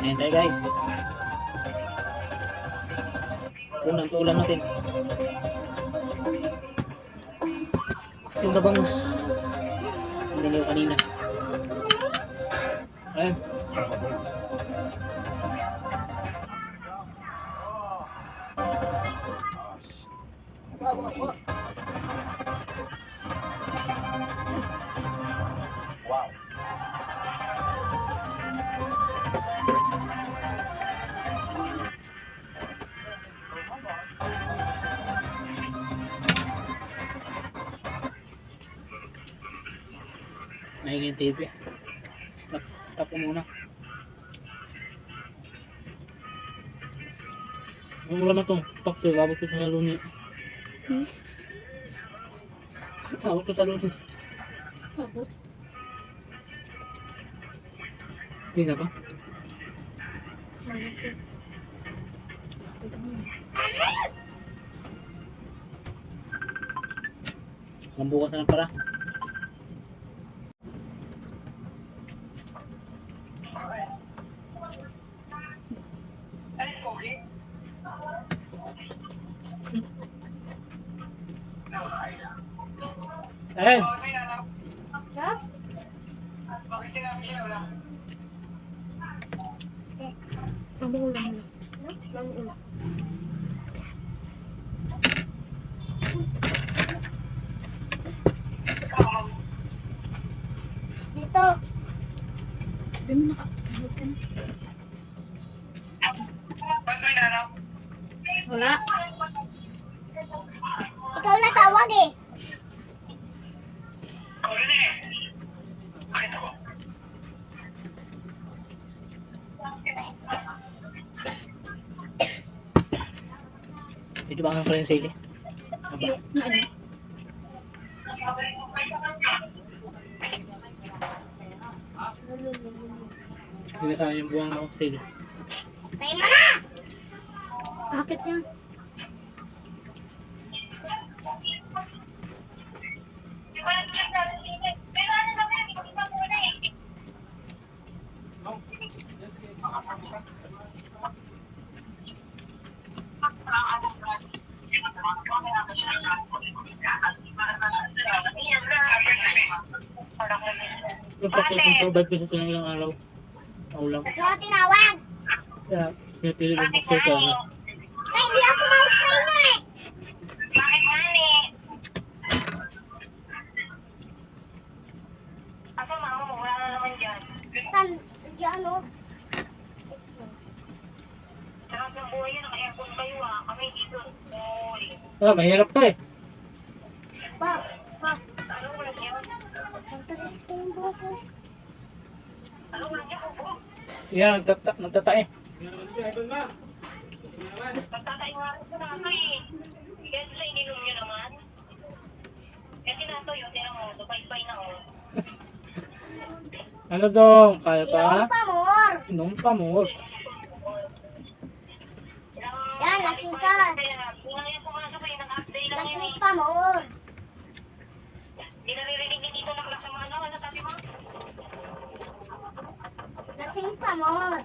Ayan tayo guys. Unang tulan natin. Kasi yung nabangus. Hindi niyo kanina. Ayan. Nahingin yung TV. Stop, stop ko muna. Ang ulam na itong pakso, abot ko sa lunis. Hmm? Abot ko sa lunis. Abot. Hindi na ba? Minus two. Ito kanina. Mambukas na lang para. Eh, Ha? Ang ulam mo. Ang ulam. Dito. Sabi mo naka... Abot ka na. Wala. Ikaw na tawag eh. ito ba ang pala yung sili? Aba, ano? Hindi na sana yung buwang ng sili. Tayo mo na! Bakit yan? Yung pakso kung survive ko sa ilang araw. Ulam. Mo tinawag? Kaya, pinipili ko pakso ko. Ay, hindi ako mawag sa inyo eh. Bakit mani? Asa mama mo? Wala na naman dyan. Tan, diyan o. Sarap ng buhay yan. Naka-aircon kayo ah. Kami dito. Uy. Ah, mahirap ka eh. Pa, pa. Ano ulam niya? Magtagas ka yung buhok ko. Ano ulam niya? Kubo. Yan, nagtata nagtatae. Magtatay nga rin na ako eh. Kaya sa ininom niyo naman. Eh sinato yun. Tinan mo. Dupay-pay na oh. Ano dong? Kaya pa? Nung pa mo. Yan, lasing ka. Kung yan lang yun Lasing eh. pamor. Di naririnig din dito ng klasa mo. Ano? Ano sabi mo? Lasing pamor.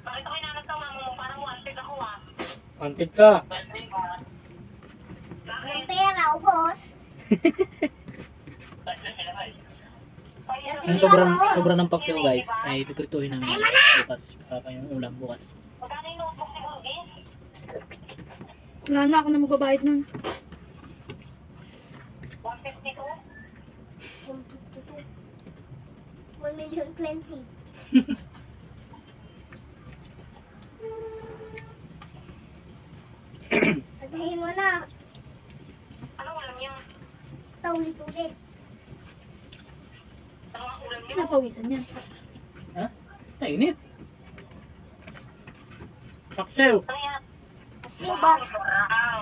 Bakit ako inanag ng mama mo? Parang wanted ako ah. Antid ka. Yung pera, ubos. Ang sobrang, sobrang ng paksiw guys, ay piprituhin namin bukas. Para pa yung ulam bukas. Magkano yung notebook ni Burgess? Wala na ako na magbabayad nun. 1 million 20. Pagdahin mo na. Ano ulam niya? Paulit-ulit. Ano ang ulam niya? Napawisan yan. Ha? Kainit. Paksiw. Ano yan? Kasi ba? Wow.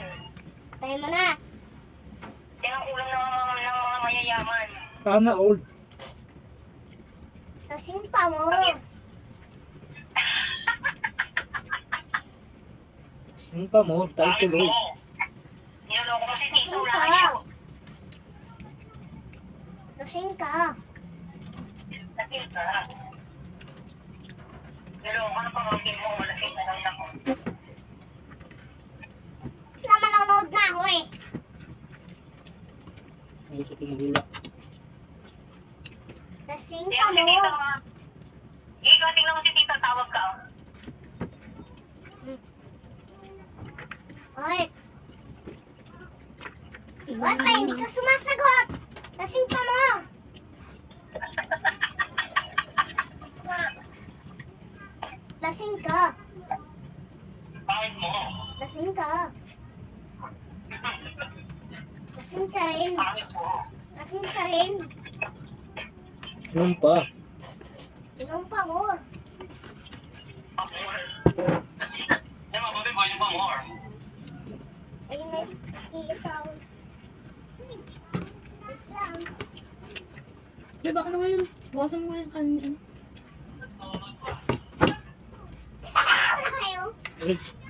Tayo mo na. Yan ang ulam ng mga, ng mga mayayaman. Sana old. Lasing pamor. Yung pa mo, tayo tuloy. Niloloko mo si Tito Asin ka. Layo. Lasing ka. Lasing ka. Pero ano pa mangkin mo? Lasing na lang ako. Na manonood na ako eh. Ang gusto ko Lasing Tingnan ka mo si. Tito. ah. Ikaw, tingnan mo si Tito. Tawag ka. oh. Oy. Ba't pa hindi ka sumasagot? Lasing ka mo. Lasing ka. Bakit mo? Lasing ka. Lasing ka rin. Bakit mo? Lasing ka rin. Anong pa? Inom pa mo. Ay, baka na ngayon. Bawasan mo nga yung kanin. Ano